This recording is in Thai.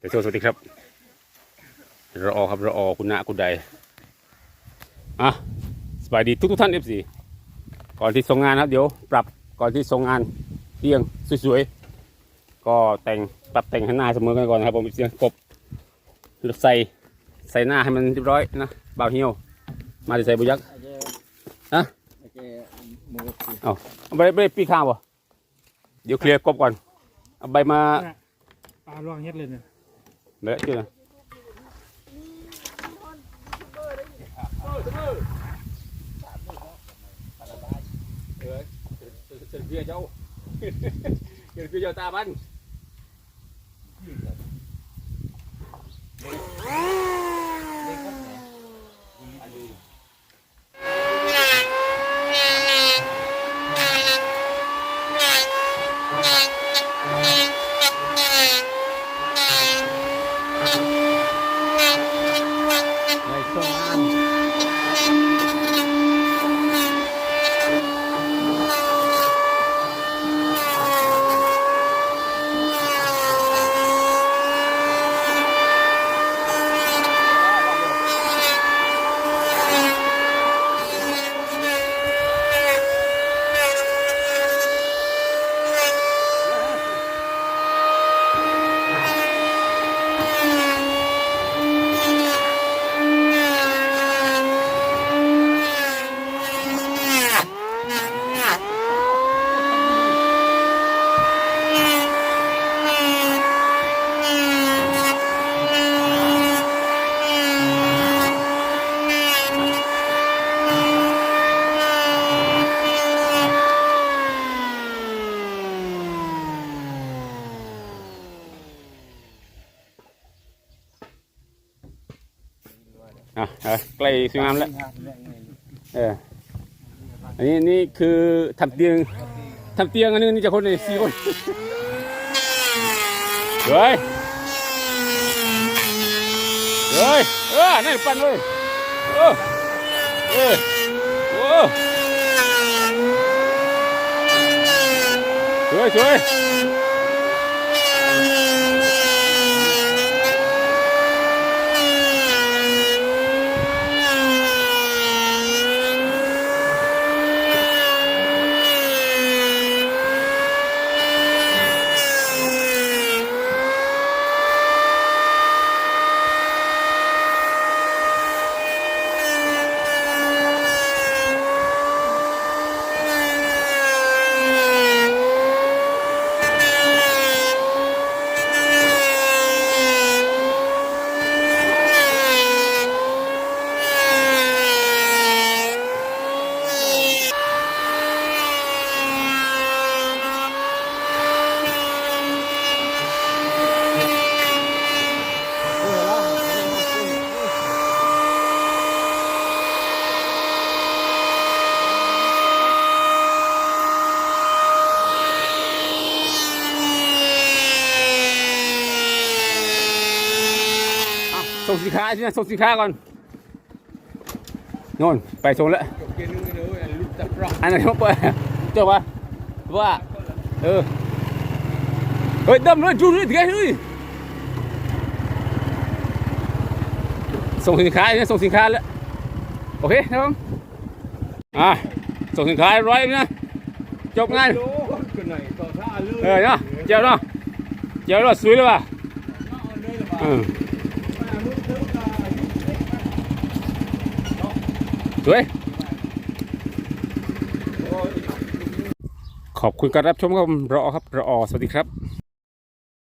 เดี๋ยวสวัสดีครับรอครับรอคุณณะคุณใดอะสบายดีทุกทุกท่านเอฟซีก่อนที่ส่งงานครับเดี๋ยวปรับก่อนที่ส่งงานเตียงสวยๆก็แต่งปรับแต่งให้หน้าเสมอกันก่อนครับผมเสียงกบใส่ใส่หน้าให้มันเรียบร้อยนะบ่าวเหี่ยวมาจะใส่บุยักษ์ฮะเอาเอาไปไปปีข้าวบ่เดี๋ยวเคลียร์กบก่อนเอาใบมาปลาล่วงเฮ็ดเลยเนี่ย เลอะจุดนะเสร็จเพียเจ้าเสร็จเพียเจ้าตาบันไปส่งงาน อะใกล้สวยงามแล้ว เออ อันนี้นี่คือทำเตียงทำเตียงอันนี้นี่จะคนนี่สี่คนเฮ้ยเฮ้ยเออนั่นปั่นเลยเออเออโอ้สวยสวย ส่งสินค้าใช่ไหมส่งสินค้าก่อนโน่นไปส่งแล้วอันไหนมาเปิดเจ้าวะว่าเออเฮ้ยดำเลยจูเลยถึงไงเลยส่งสินค้าเนี่ยส่งสินค้าแล้วโอเคนะครับอะส่งสินค้าเรียบร้อยนะจบงานเออเนาะเจ้าเนาะเจ้าเนาะสวยเลยว่ะเออ สวย ขอบคุณการรับชมครับรอครับรอสวัสดีครับ